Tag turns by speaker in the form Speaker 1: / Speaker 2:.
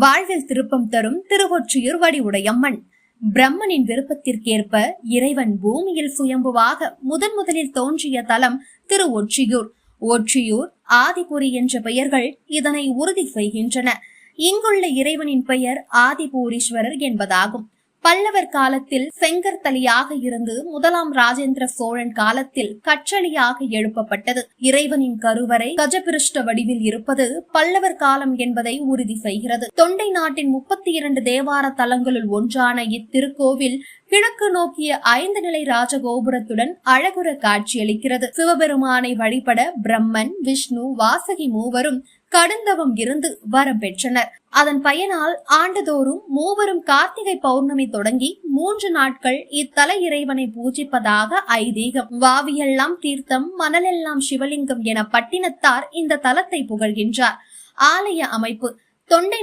Speaker 1: வாழ்வில் திருப்பம் தரும் திருவொற்றியூர் வடிவுடையம்மன். பிரம்மனின் விருப்பத்திற்கேற்ப இறைவன் பூமியில் சுயம்புவாக முதன் முதலில் தோன்றிய தலம் திரு ஒற்றியூர் ஒற்றியூர் ஆதிபுரி என்ற பெயர்கள் இதனை உறுதி செய்கின்றன. இங்குள்ள இறைவனின் பெயர் ஆதிபூரீஸ்வரர் என்பதாகும். பல்லவர் காலத்தில் செங்கற்தலியாக இருந்து முதலாம் ராஜேந்திர சோழன் காலத்தில் கற்றளியாக எழுப்பப்பட்டது. இறைவனின் கருவறை கஜபிருஷ்ட வடிவில் இருப்பது பல்லவர் காலம் என்பதை உறுதி செய்கிறது. தொண்டை நாட்டின் முப்பத்தி இரண்டு தேவார தலங்களுள் ஒன்றான இத்திருக்கோவில் கிழக்கு நோக்கிய ஐந்து நிலை ராஜகோபுரத்துடன் அழகுற காட்சியளிக்கிறது. சிவபெருமானை வழிபட பிரம்மன் விஷ்ணு வாசகி மூவரும் கடுந்தவம் இருந்து வரம் பெற்றனர். அதன் பயனால் ஆண்டுதோறும் மூவரும் கார்த்திகை பௌர்ணமி தொடங்கி மூன்று நாட்கள் இத்தல இறைவனை பூஜிப்பதாக ஐதீகம். வாவியெல்லாம் தீர்த்தம் மணலெல்லாம் சிவலிங்கம் என பட்டினத்தார் இந்த தலத்தை புகழ்கின்றார். ஆலய அமைப்பு தொண்டை